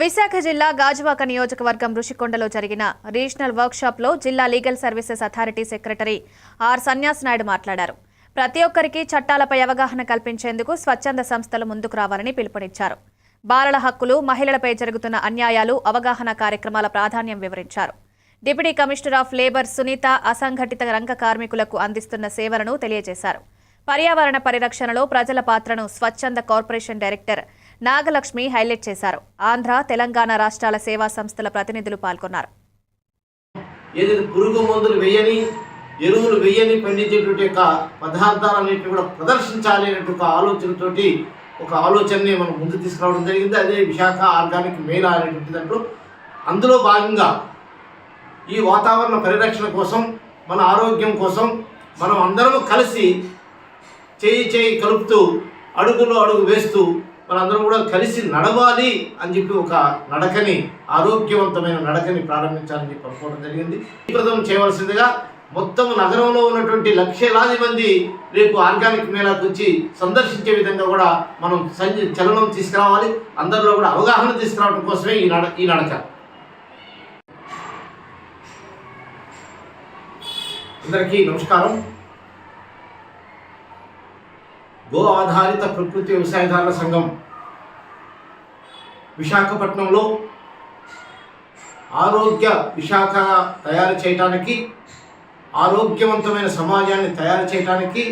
విశాఖ జిల్లా గాజువాక నియోజకవర్గం ఋషికొండలో జరిగిన రీజనల్ వర్క్షాప్లో జిల్లా legal services authority secretary R Sanyas Naidu మాట్లాడారు. ప్రతి ఒక్కరికి చట్టాలపై అవగాహన కల్పించేందుకు స్వచ్ఛంద సంస్థలు ముందుకు రావాలని పిలుపునిచ్చారు. బాలల హక్కులు మహిళలపై జరుగుతున్న అన్యాయాలు అవగాహన కార్యక్రమాల ప్రాధాన్యం వివరించారు. Deputy commissioner of labour Sunitha అసంఘటిత రంగ కార్మికులకు అందిస్తున్న సేవలను తెలియజేశారు. పర్యావరణ పరిరక్షణలో ప్రజల పాత్రను స్వచ్ఛంద కార్పొరేషన్ డైరెక్టర్ నాగలక్ష్మి హైలైట్ చేశారు. ఆంధ్ర తెలంగాణ రాష్ట్రాల సేవా సంస్థల ప్రతినిధులు పాల్గొన్నారు. ఏదైతే పురుగు మందులు వేయని ఎరువులు వేయని పండించేటువంటి యొక్క పదార్థాలన్నింటినీ కూడా ప్రదర్శించాలి అనేటువంటి ఒక ఆలోచనతోటి ఒక ఆలోచనని మనం ముందు తీసుకురావడం జరిగింది. అదే విశాఖ ఆర్గానిక్ మేళ అనేటువంటి దాంట్లో అందులో భాగంగా ఈ వాతావరణ పరిరక్షణ కోసం మన ఆరోగ్యం కోసం మనం అందరం కలిసి చేయి చేయి కలుపుతూ అడుగులో అడుగు వేస్తూ మనందరం కూడా కలిసి నడవాలి అని చెప్పి ఒక నడకని ఆరోగ్యవంతమైన నడకని ప్రారంభించాలని చెప్పి అనుకోవడం జరిగింది. ఈ ప్రథమం చేయవలసిందిగా మొత్తం నగరంలో ఉన్నటువంటి లక్షలాది మంది రేపు ఆర్గానిక్ మేళాకు వచ్చి సందర్శించే విధంగా కూడా మనం సంజ చలనం తీసుకురావాలి. అందరిలో కూడా అవగాహన తీసుకురావడం కోసమే ఈ నడ ఈ నడక. అందరికీ నమస్కారం. గో ఆధారిత ప్రకృతి వ్యవసాయదారుల సంఘం విశాఖపట్నంలో ఆరోగ్య విశాఖ తయారు చేయటానికి ఆరోగ్యవంతమైన సమాజాన్ని తయారు చేయడానికి